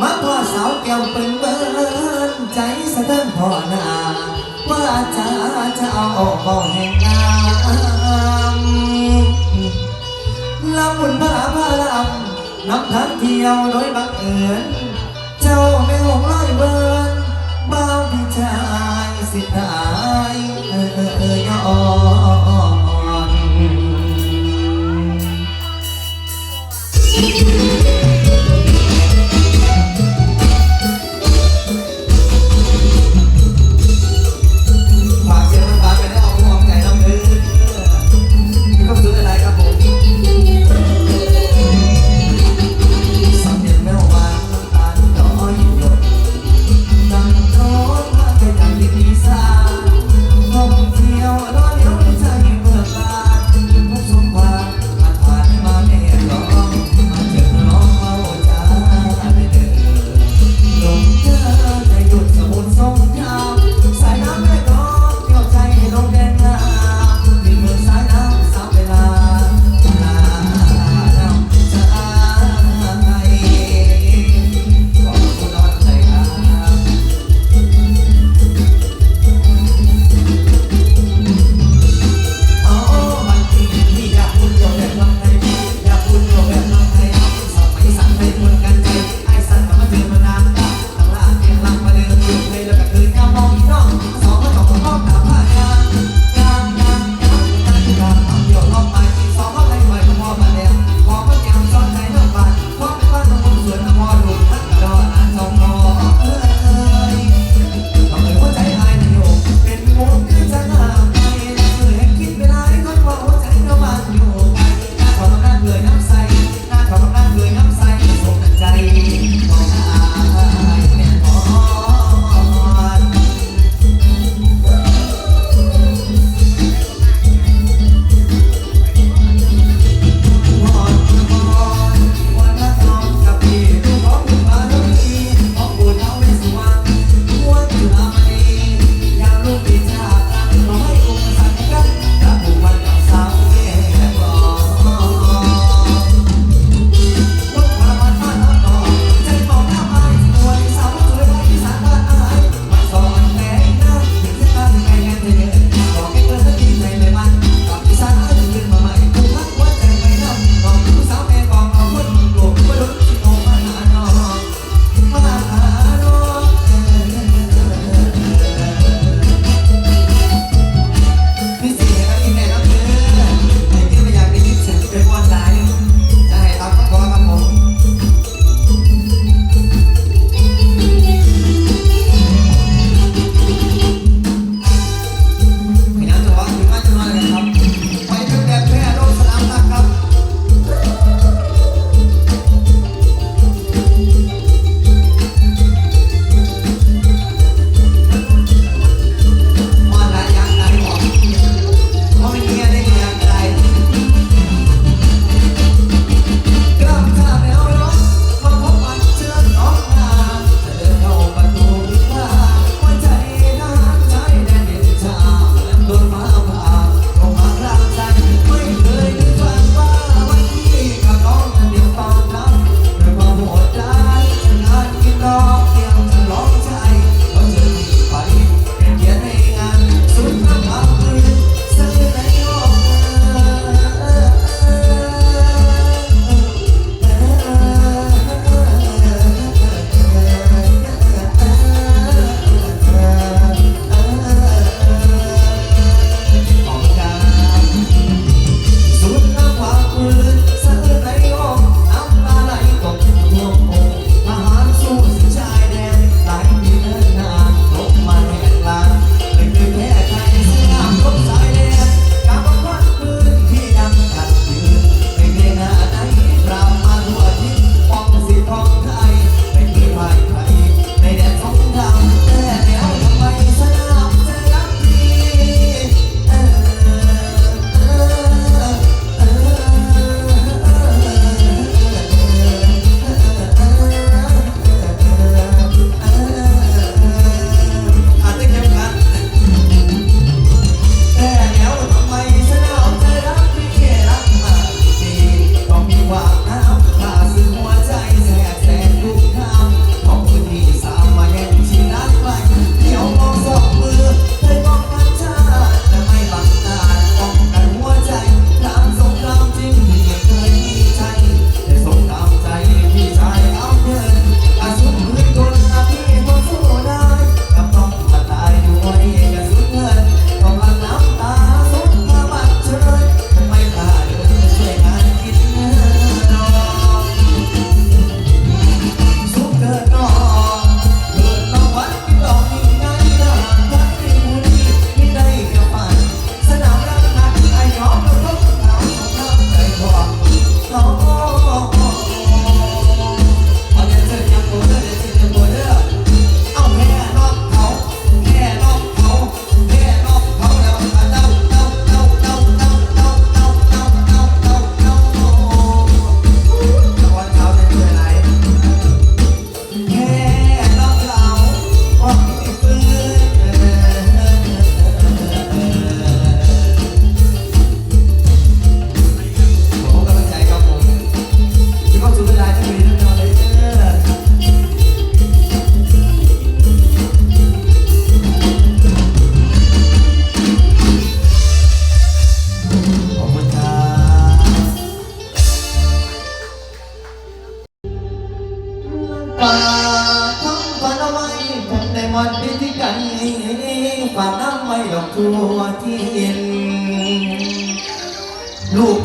มาพ่อสาวแก้วเป็นเบิ้นใจสะเทือนพ่อหน้าว่าจะจะเอาออกบ่แห่งงามลำบุญพระพระลำนำทางเที่ยวโดยบังเอิญเจ้าไม่หงร้อยเบินบ้าพี่ชายสิทายเออเออเออยอ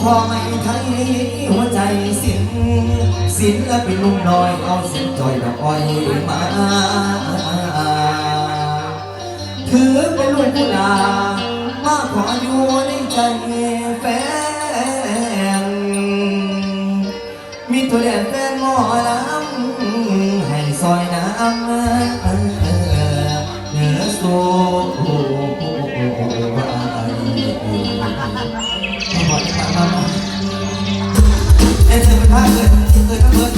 พ่อไม่ไทยหัวใจสิ้นสิ้นและเป็นลุงน้อย เอาสินจอยดอกอ้อยมา ถือเป็นลูกกุหลาบมาขออยู่ในใจแฟน มีตัวแดนแฟนหมอลำให้ซอยน้ำเหนือโซ่ hỏi các bạn ba em chơi với